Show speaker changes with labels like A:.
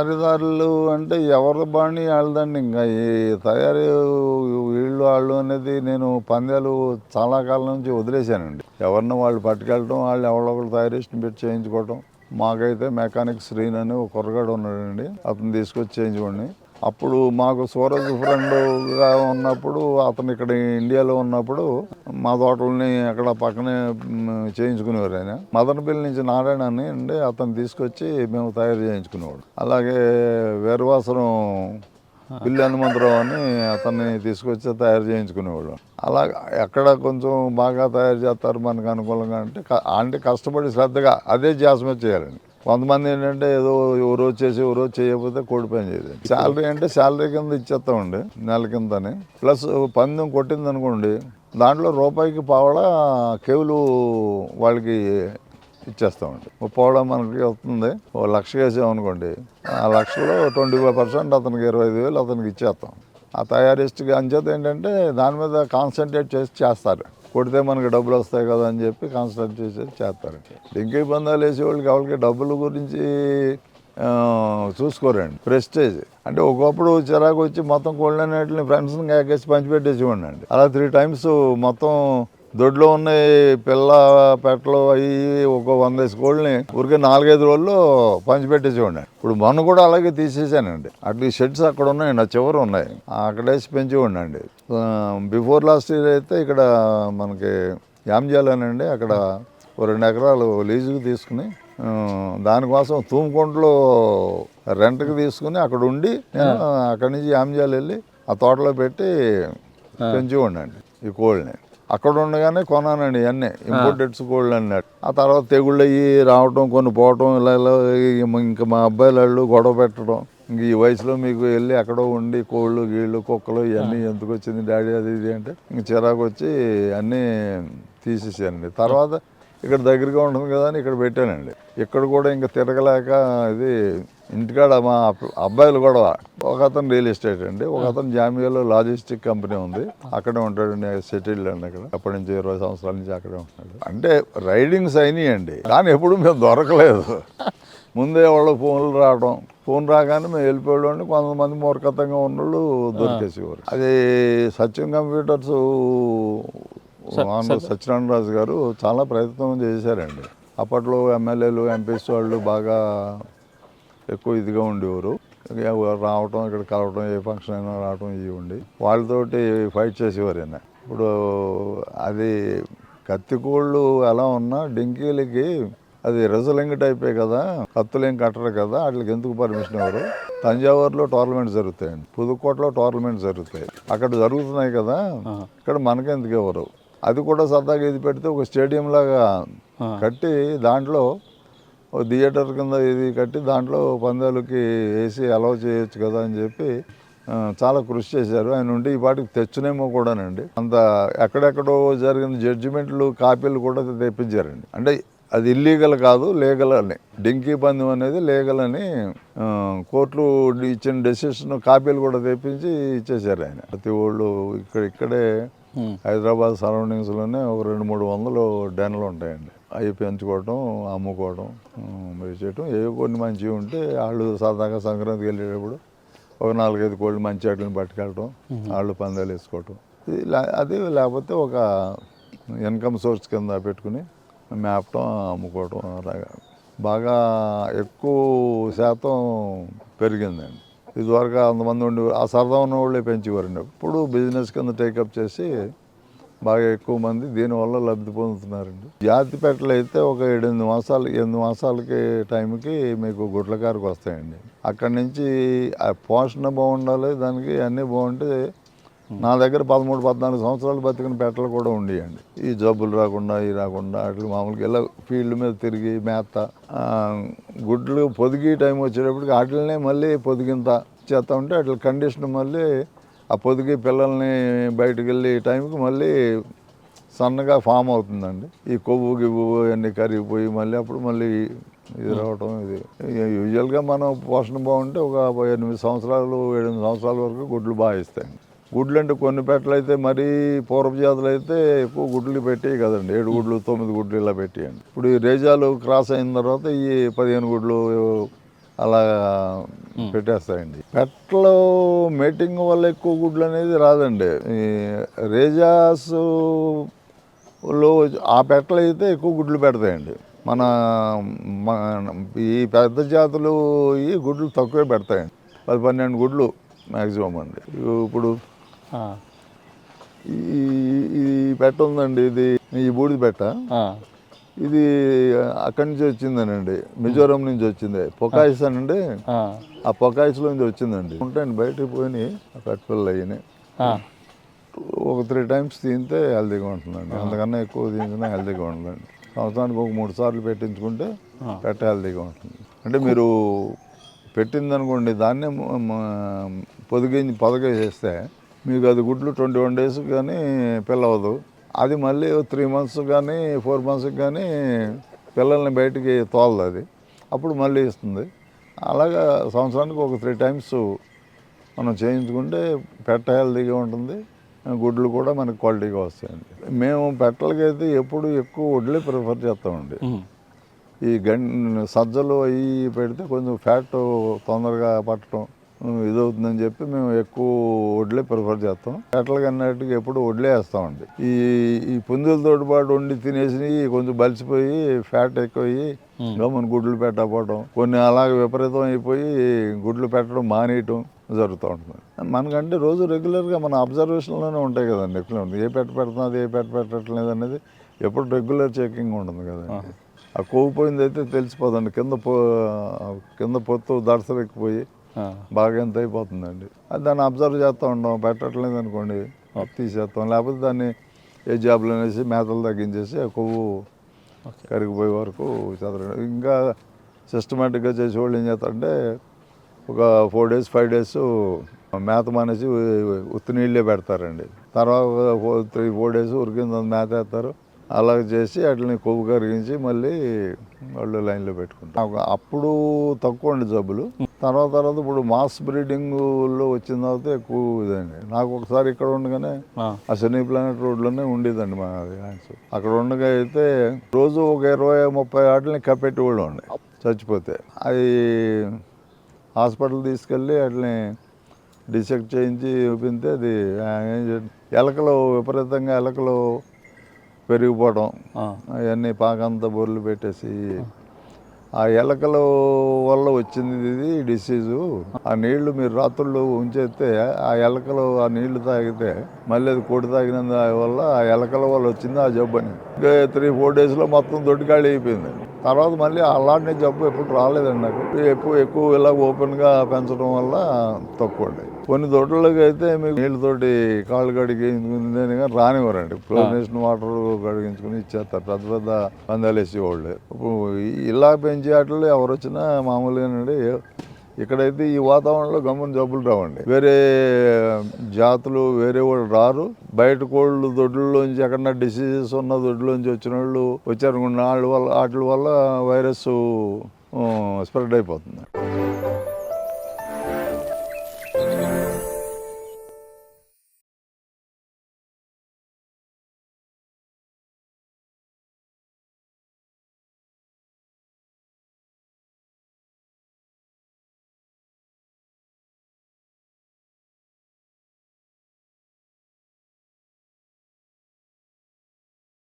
A: తయారీదారులు అంటే ఎవరి బాణి వాళ్ళదండి. ఇంకా ఈ తయారీ వీళ్ళు వాళ్ళు అనేది నేను పందాలు చాలా కాలం నుంచి వదిలేశానండి. ఎవరిని వాళ్ళు పట్టుకెళ్ళటం వాళ్ళు ఎవరొకరు ఒకరు తయారు చేసి పెట్టి చేయించుకోవటం. మాకైతే మెకానిక్ శ్రీన్ అని ఒక కుర్రగాడు ఉన్నాడండి. అతను తీసుకొచ్చి చేయించుకోండి. అప్పుడు మాకు సూరజ్ ఫ్రెండ్గా ఉన్నప్పుడు అతను ఇక్కడ ఇండియాలో ఉన్నప్పుడు మా తోటల్ని అక్కడ పక్కనే చేయించుకునేవారు ఆయన. మదనపల్లి నుంచి నారాయణ అని అండి అతను తీసుకొచ్చి మేము తయారు చేయించుకునేవాడు. అలాగే వేరువాసరం పిల్లి హనుమంతరావు అని అతన్ని తీసుకొచ్చి తయారు చేయించుకునేవాడు. అలా ఎక్కడ కొంచెం బాగా తయారు చేస్తారు మనకు అనుకూలంగా అంటే అంటే కష్టపడి శ్రద్ధగా అదే జాస్మే చేయాలండి కొంతమంది ఏంటంటే ఏదో ఓ రోజు చేసి ఓ రోజు చేయకపోతే కోడి పని చేయదు. శాలరీ అంటే శాలరీ కింద ఇచ్చేస్తామండి నెల కిందని. ప్లస్ పందెం కొట్టింది అనుకోండి దాంట్లో రూపాయికి పావడా కేవులు వాళ్ళకి ఇచ్చేస్తామండి. పోవడం మనకి వస్తుంది ఓ లక్ష వేసామనుకోండి ఆ లక్షలో ట్వంటీ ఫైవ్ పర్సెంట్ అతనికి ఇరవై ఐదు వేలు అతనికి ఇచ్చేస్తాం. ఆ తయారీస్ట్కి అంచేత ఏంటంటే దాని మీద కాన్సన్ట్రేట్ చేసి చేస్తారు. కొడితే మనకి డబ్బులు వస్తాయి కదా అని చెప్పి కాన్సన్ట్రేట్ చేసి చేస్తారు. డింకీ పందాలు వేసే వాళ్ళకి ఎవరికి డబ్బుల గురించి చూసుకోరండి. ప్రెస్టేజ్ అంటే ఒకప్పుడు చిరాకు వచ్చి మొత్తం కోళ్ళన్నిటిని ఫ్రెండ్స్ని ఎక్కేసి పంచిపెట్టేసి ఉండండి అలా త్రీ టైమ్స్ మొత్తం దొడ్లో ఉన్న పిల్ల పెట్టలు అవి ఒక వంద కోళ్ళని ఊరికే నాలుగైదు రోజుల్లో పంచిపెట్టేసి ఉండండి ఇప్పుడు మొన్న కూడా అలాగే తీసేసానండి. అట్లా షెడ్స్ అక్కడ ఉన్నాయి నా చివర ఉన్నాయి. అక్కడేసి పెంచి ఉండండి బిఫోర్ లాస్ట్ ఇయర్ అయితే ఇక్కడ మనకి యామ్జాలోనండి అక్కడ రెండు ఎకరాలు లీజుకి తీసుకుని దానికోసం తూముకుంటలో రెంట్కి తీసుకుని అక్కడ ఉండి నేను అక్కడి నుంచి యామ్జాలు వెళ్ళి ఆ తోటలో పెట్టి పెంచి ఉండండి ఈ కోళ్ళని. అక్కడ ఉండగానే కొన్నానండి ఇవన్నీ. ఇంపోర్టెడ్స్ కోళ్ళు అన్నట్టు ఆ తర్వాత తెగుళ్ళు అయ్యి రావటం కొన్ని పోవటం ఇలా ఇలా ఇంకా మా అబ్బాయిల వాళ్ళు గొడవ పెట్టడం. ఇంక ఈ వయసులో మీకు వెళ్ళి ఎక్కడో ఉండి కోళ్ళు గీళ్ళు కుక్కలు ఇవన్నీ ఎందుకు వచ్చింది డాడీ అది ఇది అంటే ఇంక చిరాకు వచ్చి అన్నీ తీసేసానండి. తర్వాత ఇక్కడ దగ్గరగా ఉంటుంది కదా అని ఇక్కడ పెట్టానండి. ఇక్కడ కూడా ఇంకా తిరగలేక ఇది ఇంటికాడ మా అబ్బాయిలు కూడా ఒక అతను రియల్ ఎస్టేట్ అండి ఒక అతను జామియాలో లాజిస్టిక్ కంపెనీ ఉంది. అక్కడే ఉంటాడండి సెటిల్డ్ అండి అక్కడ. అప్పటి నుంచి ఇరవై సంవత్సరాల నుంచి అక్కడే ఉంటున్నాడు. అంటే రైడింగ్స్ అయినాయండి కానీ ఎప్పుడు మేము దొరకలేదు. ముందే వాళ్ళ ఫోన్లు రావడం ఫోన్ రాగానే మేము వెళ్ళిపోయాడు కొంతమంది మూర్ఖతంగా ఉన్నోళ్ళు దొరికేసేవారు. అది సత్యం కంప్యూటర్స్ ఆనర్ సత్యనారాయణ రాజు గారు చాలా ప్రయత్నం చేశారండి. అప్పట్లో ఎమ్మెల్యేలు ఎంపీస్ వాళ్ళు బాగా ఎక్కువ ఇదిగా ఉండేవారు. రావటం ఇక్కడ కలవటం ఏ ఫంక్షన్ అయినా రావటం ఇవి ఉండి వాళ్ళతోటి ఫైట్ చేసేవారు ఆయన ఇప్పుడు అది కత్తికోళ్ళు ఎలా ఉన్నా డింకీలకి అది రెజలింగ్ టైపే కదా కత్తులు ఏం కట్టరు కదా వాటికి ఎందుకు పర్మిషన్ ఇవ్వరు? తంజావూరులో టోర్నమెంట్స్ జరుగుతాయండి. పుదుకోటలో టోర్నమెంట్స్ జరుగుతాయి. అక్కడ జరుగుతున్నాయి కదా ఇక్కడ మనకెందుకు ఇవ్వరు? అది కూడా సరదాగా ఇది పెడితే ఒక స్టేడియం లాగా కట్టి దాంట్లో ఓ థియేటర్ కింద ఇది కట్టి దాంట్లో పందాలకి వేసి అలౌ చేయొచ్చు కదా అని చెప్పి చాలా కృషి చేశారు. ఆయన ఉండి ఈ పాటికి తెచ్చునేమో కూడానండి. అంత ఎక్కడెక్కడో జరిగిన జడ్జిమెంట్లు కాపీలు కూడా తెప్పించారండి. అంటే అది ఇల్లీగల్ కాదు లీగల్ అని. డింకీ పందెం అనేది లీగల్ అని కోర్టులు ఇచ్చిన డెసిషన్ కాపీలు కూడా తెప్పించి ఇచ్చేశారు ఆయన. ప్రతి ఊళ్ళు ఇక్కడ ఇక్కడే హైదరాబాద్ సరౌండింగ్స్లోనే ఒక రెండు మూడు వందలు డెన్లు ఉంటాయండి. అవి పెంచుకోవటం అమ్ముకోవడం మరి చేయటం. ఏవో కొన్ని మంచివి ఉంటే వాళ్ళు సరదాగా సంక్రాంతికి వెళ్ళేటప్పుడు ఒక నాలుగైదు కోళ్ళు మంచి వాటిని పట్టుకెళ్ళటం వాళ్ళు పందాలు వేసుకోవటం. ఇది అది లేకపోతే ఒక ఇన్కమ్ సోర్స్ కింద పెట్టుకుని మేపటం అమ్ముకోవటం అలాగా. బాగా ఎక్కువ శాతం పెరిగిందండి. ఇదివరకు అంతమంది ఉండి ఆ సరదా ఉన్న వాళ్ళే పెంచేవారండి. ఇప్పుడు బిజినెస్ కింద టేకప్ చేసి బాగా ఎక్కువ మంది దీనివల్ల లబ్ధి పొందుతున్నారండి. జాతి పెట్టలు అయితే ఒక ఏడెనిమిది మాసాలు ఎనిమిది మాసాలకి టైంకి మీకు గుడ్లకారకు వస్తాయండి. అక్కడి నుంచి ఆ పోషణ బాగుండాలి దానికి అన్నీ బాగుంటే నా దగ్గర పదమూడు పద్నాలుగు సంవత్సరాలు బతికిన పెట్టలు కూడా ఉండేయండి. ఈ జబ్బులు రాకుండా ఇవి రాకుండా అట్లా మామూలుగా ఇలా ఫీల్డ్ మీద తిరిగి మేత గుడ్లు పొదిగి టైం వచ్చేటప్పటికి వాటినే మళ్ళీ పొదిగింత చేస్తా ఉంటే అట్లా కండిషన్ మళ్ళీ ఆ పొదిగి పిల్లల్ని బయటకు వెళ్ళి టైంకి మళ్ళీ సన్నగా ఫామ్ అవుతుందండి. ఈ కొవ్వు గివ్వు అన్నీ కరిగిపోయి మళ్ళీ అప్పుడు మళ్ళీ ఇది రావటం ఇది. యూజువల్గా మనం పోషణ బాగుంటే ఒక ఎనిమిది సంవత్సరాలు ఏడెనిమిది సంవత్సరాల వరకు గుడ్లు బాగా ఇస్తాయండి. గుడ్లు అంటే కొన్ని పెట్టలు అయితే మరీ పూర్వపు జాతులు అయితే ఎక్కువ గుడ్లు పెట్టేవి కదండి. ఏడు గుడ్లు తొమ్మిది గుడ్లు ఇలా పెట్టేయండి. ఇప్పుడు ఈ రేజాలు క్రాస్ అయిన తర్వాత ఈ పదిహేను గుడ్లు అలా పెట్టేస్తాయండి. పెట్టలో మేటింగ్ వల్ల ఎక్కువ గుడ్లు అనేది రాదండి. ఈ రేజాస్లో ఆ పెట్టలు అయితే ఎక్కువ గుడ్లు పెడతాయండి. మన ఈ పెద్ద జాతులు ఈ గుడ్లు తక్కువే పెడతాయండి. పది పన్నెండు గుడ్లు మ్యాక్సిమం అండి. ఇప్పుడు ఈ పెట్ట ఉందండి ఇది ఈ బూడిద పెట్ట. ఇది అక్కడి నుంచి వచ్చిందనండి మిజోరం నుంచి వచ్చింది. పొకాయిస్ అనండి
B: ఆ,
A: పొకాయిస్లో నుంచి వచ్చిందండి. ఉంటాయండి బయటకు పోయి ఆ పెట్ట పిల్లలు అయ్యి
B: ఆ.
A: ఒక త్రీ టైమ్స్ తింటే హెల్తీగా ఉంటుందండి. అంతకన్నా ఎక్కువ తింటున్నా హెల్తీగా ఉంటుందండి సంవత్సరానికి ఒక మూడు సార్లు పెట్టించుకుంటే పెట్ట హెల్తీగా ఉంటుంది. అంటే మీరు పెట్టిందనుకోండి దాన్నే పొదిగించి పొదగేసేస్తే మీకు అది గుడ్లు ట్వంటీ వన్ డేస్ కానీ పిల్ల అవ్వదు అది మళ్ళీ త్రీ మంత్స్ కానీ ఫోర్ మంత్స్కి కానీ పిల్లల్ని బయటికి తోలదు అది. అప్పుడు మళ్ళీ ఇస్తుంది. అలాగా సంవత్సరానికి ఒక త్రీ టైమ్స్ మనం చేయించుకుంటే పెట్ట హెల్తీగా ఉంటుంది. గుడ్లు కూడా మనకి క్వాలిటీగా వస్తాయండి. మేము పెట్టలకైతే ఎప్పుడు ఎక్కువ వడ్లే ప్రిఫర్ చేస్తామండి. ఈ గం సజ్జలు అవి పెడితే కొంచెం ఫ్యాట్ తొందరగా పట్టడం. ఇదవుతుందని చెప్పి మేము ఎక్కువ వడ్లే ప్రిఫర్ చేస్తాం. పెట్టలకి అన్నట్టుగా ఎప్పుడు వడ్లే వేస్తామండి. ఈ ఈ పుంజులతో పాటు వండి తినేసి కొంచెం బలిసిపోయి ఫ్యాట్ ఎక్కువయ్యి గమని గుడ్లు పెట్టకపోవడం కొన్ని అలాగే విపరీతం అయిపోయి గుడ్లు పెట్టడం మానేయటం జరుగుతూ ఉంటుంది. మనకంటే రోజు రెగ్యులర్గా మన అబ్జర్వేషన్లోనే ఉంటాయి కదండి ఎట్లా ఉంది ఏ పెట్ట పెడుతున్నది ఏ పెట్ట పెట్టట్లేదు అనేది ఎప్పుడు రెగ్యులర్ చెకింగ్ ఉంటుంది కదండి. ఆ కొవ్వు పోయింది అయితే తెలిసిపోదండి. కింద పో కింద పొత్తు దడసరెక్కిపోయి బాగా ఎంత అయిపోతుందండి. అది దాన్ని అబ్జర్వ్ చేస్తూ ఉంటాం పెట్టట్లేదు అనుకోండి తీసేస్తాం. లేకపోతే దాన్ని ఏ జాబ్లో అనేసి మేతలు తగ్గించేసి ఆ కొవ్వు. కరిగిపోయే వరకు చదవడం ఇంకా సిస్టమేటిక్గా చేసేవాళ్ళు ఏం చేస్తారంటే ఒక ఫోర్ డేస్ ఫైవ్ డేస్ మేత మానేసి ఉత్తి నీళ్ళే పెడతారండి. తర్వాత ఫోర్ త్రీ ఫోర్ డేస్ ఉరికింద మేత వేస్తారు. అలాగ చేసి వాటిని కొవ్వు కరిగించి మళ్ళీ వాళ్ళు లైన్లో పెట్టుకుంటారు. అప్పుడు తక్కువ అండి జబ్బులు. తర్వాత తర్వాత ఇప్పుడు మాస్ బ్రీడింగ్లో వచ్చిన తర్వాత ఎక్కువ ఇదండి. నాకు ఒకసారి ఇక్కడ ఉండగానే
B: ఆ,
A: శని ప్లానెట్ రోడ్లోనే ఉండేదండి మా అక్కడ ఉండగా అయితే రోజు ఒక ఇరవై ముప్పై ఆటలని కప్పెట్టేవాళ్ళు ఉండే చచ్చిపోతే. అది హాస్పిటల్ తీసుకెళ్ళి వాటిని డిసెక్ట్ చేయించి చూపితే అది ఎలకలు విపరీతంగా ఎలకలు పెరిగిపోవడం అవన్నీ పాకంతా బొర్లు పెట్టేసి ఆ ఎలకల వల్ల వచ్చింది ఇది డిసీజు. ఆ నీళ్ళు మీరు రాత్రుల్లో ఉంచేస్తే ఆ ఎలకలు ఆ నీళ్ళు తాగితే మళ్ళీ అది కోడి తాగినందు వల్ల ఆ ఎలకల వల్ల వచ్చింది ఆ జబ్బు అని. ఇంకా త్రీ ఫోర్ డేస్లో మొత్తం దొడ్డికాళీ అయిపోయింది. తర్వాత మళ్ళీ అలాంటి జబ్బు ఎప్పుడు రాలేదండి నాకు. ఎక్కువ ఎక్కువ ఇలా ఓపెన్గా పెంచడం వల్ల తక్కువ ఉండేది కొన్ని దొడ్లకి అయితే మీకు నీళ్ళతోటి కాళ్ళు కడిగించుకుని రానివ్వరండి. ఫ్లోరినేషన్ వాటర్ కడిగించుకుని ఇచ్చేస్తారు. పెద్ద పెద్ద పందాలు వేసేవాళ్ళు. ఇప్పుడు ఇలా పెంచే వాటిలో ఎవరు వచ్చినా మామూలుగానండి ఇక్కడైతే ఈ వాతావరణంలో గమ్మున జబ్బులు రావండి. వేరే జాతులు వేరే వాళ్ళు రారు. బయట కోళ్ళు దొడ్లలోంచి ఎక్కడన్నా డిసీజెస్ ఉన్న దొడ్లోంచి వచ్చిన వాళ్ళు వచ్చారు వాళ్ళ వాటి వల్ల వైరస్ స్ప్రెడ్ అయిపోతుంది.